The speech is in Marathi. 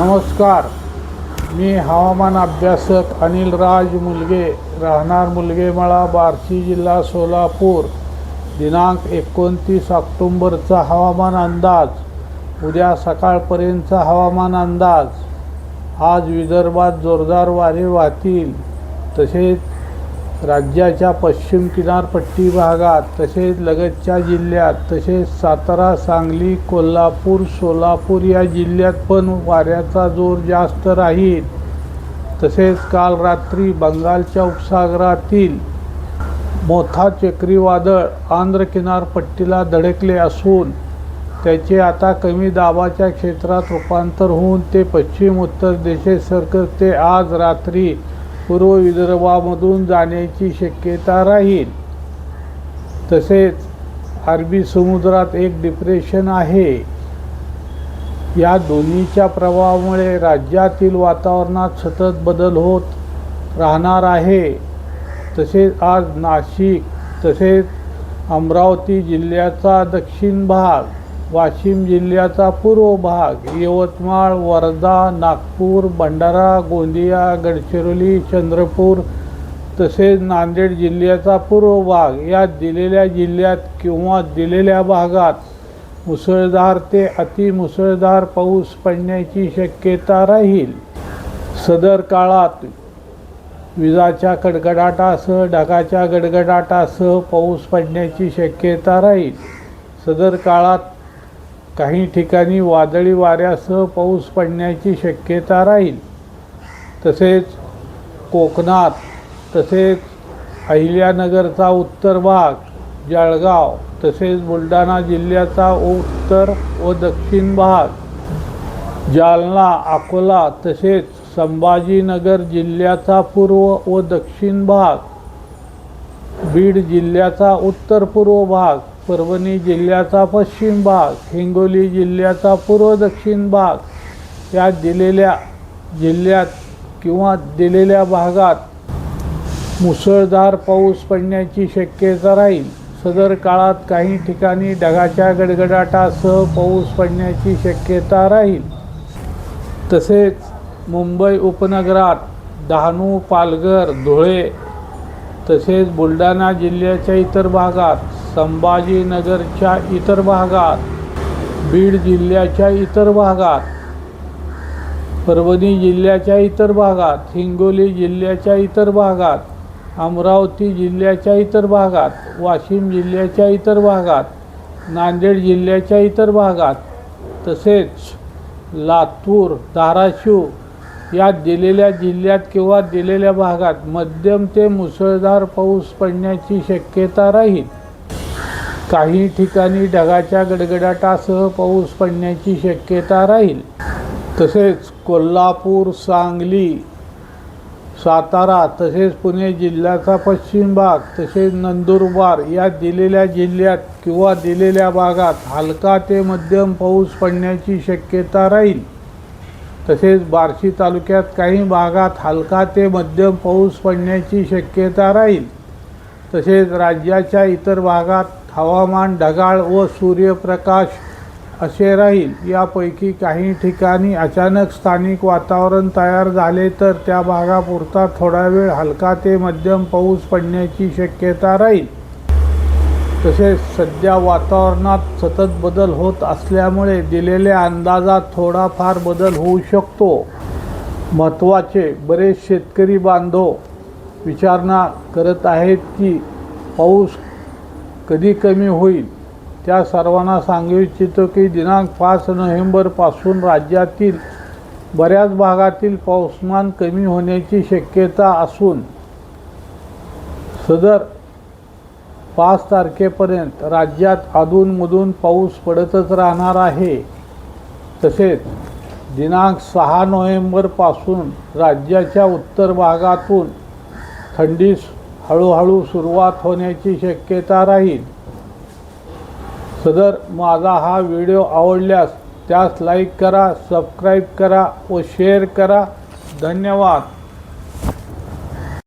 नमस्कार. मी हवामान अभ्यासक अनिल राज मुलगे. राहणार मुलगेमळा बार्शी जिल्हा सोलापूर. दिनांक एकोणतीस ऑक्टोंबरचा हवामान अंदाज. उद्या सकाळपर्यंतचा हवामान अंदाज. आज विदर्भात जोरदार वारे वाहतील. तसेच राज्याच्या पश्चिम किनारपट्टी भागात तसेच लगतच्या जिल्ह्यात तसेच सातारा सांगली कोल्हापूर सोलापूर या जिल्ह्यात पण वाऱ्याचा जोर जास्त राहील. तसेच काल रात्री बंगालच्या उपसागरातील मोठा चक्रीवादळ आंध्र किनारपट्टीला धडकले असून त्याचे आता कमी दाबाच्या क्षेत्रात रूपांतर होऊन ते पश्चिम उत्तर दिशेत सरकते ते आज रात्री पूर्व विदर्भामधून जाण्याची शक्यता राहील. तसेच अरबी समुद्रात एक डिप्रेशन आहे. या दोन्हीच्या प्रभावामुळे राज्यातील वातावरणात सतत बदल होत राहणार आहे. तसेच आज नाशिक तसेच अमरावती जिल्ह्याचा दक्षिण भाग वाशिम जिल्ह्याचा पूर्व भाग यवतमाळ वर्धा नागपूर भंडारा गोंदिया गडचिरोली चंद्रपूर तसेच नांदेड जिल्ह्याचा पूर्व भाग या दिलेल्या जिल्ह्यात किंवा दिलेल्या भागात मुसळधार ते अतिमुसळधार पाऊस पडण्याची शक्यता राहील. सदर काळात विजाच्या कडकडाटासह ढगाच्या गडगडाटासह पाऊस पडण्याची शक्यता राहील. सदर काळात काही ठिकाणी वादळी वाऱ्यासह पाऊस पडण्याची शक्यता राहील. तसेच कोकणात तसेच अहिल्यानगरचा उत्तर भाग जळगाव तसेच बुलढाणा जिल्ह्याचा उत्तर व दक्षिण भाग जालना अकोला तसेच संभाजीनगर जिल्ह्याचा पूर्व व दक्षिण भाग बीड जिल्ह्याचा उत्तर पूर्व भाग परभणी जिल्ह्याचा पश्चिम भाग हिंगोली जिल्ह्याचा पूर्व दक्षिण भाग. या दिलेल्या जिल्ह्यात किंवा दिलेल्या भागात मुसळधार पाऊस पडण्याची शक्यता राहील. सदर काळात काही ठिकाणी ढगाच्या गडगडाटासह पाऊस पडण्याची शक्यता राहील. तसेच मुंबई उपनगरात डहाणू पालघर धुळे तसेच बुलढाणा जिल्ह्याच्या इतर भागात संभाजीनगरच्या इतर भागात बीड जिल्ह्याच्या इतर भागात परभणी जिल्ह्याच्या इतर भागात हिंगोली जिल्ह्याच्या इतर भागात अमरावती जिल्ह्याच्या इतर भागात वाशिम जिल्ह्याच्या इतर भागात नांदेड जिल्ह्याच्या इतर भागात तसेच लातूर धाराशिव या दिलेल्या जिल्ह्यात किंवा दिलेल्या भागात मध्यम ते मुसळधार पाऊस पडण्याची शक्यता राहील. काही ठिकाणी ढगाच्या गडगडाटासह पाऊस पडण्याची शक्यता राहील. तसेच कोल्हापूर सांगली सातारा तसेच पुणे जिल्ह्याचा पश्चिम भाग तसेच नंदुरबार या दिलेल्या जिल्ह्यात किंवा दिलेल्या भागात हलका ते मध्यम पाऊस पडण्याची शक्यता राहील. तसेच बार्शी तालुक्यात काही भागात हलका ते मध्यम पाऊस पडण्याची शक्यता राहील. तसेच राज्याच्या इतर भागात हवामान ढगाळ व सूर्यप्रकाश असे राहील यापैकी काही ठिकाणी अचानक स्थानिक वातावरण तयार झाले तर त्या भागापुरता थोडा वेळ हलका ते मध्यम पाऊस पडण्याची शक्यता राहील. तसेच सध्या वातावरणात सतत बदल होत असल्यामुळे दिलेल्या अंदाजात थोडाफार बदल होऊ शकतो. महत्त्वाचे बरेच शेतकरी बांधव विचारणा करत आहेत की पाऊस कधी कमी होईल? त्या सर्वांना सांगू इच्छितो की दिनांक पाच नोव्हेंबरपासून राज्यातील बऱ्याच भागातील पाऊसमान कमी होण्याची शक्यता असून सदर पाच तारखेपर्यंत राज्यात अधूनमधून पाऊस पडतच राहणार आहे. तसेच दिनांक सहा नोव्हेंबरपासून राज्याच्या उत्तर भागातून थंडीस हळूहळू सुरुवात होण्याची शक्यता राहील. सदर माझा हा व्हिडिओ आवडल्यास त्यास लाईक करा सबस्क्राईब करा व शेअर करा. धन्यवाद.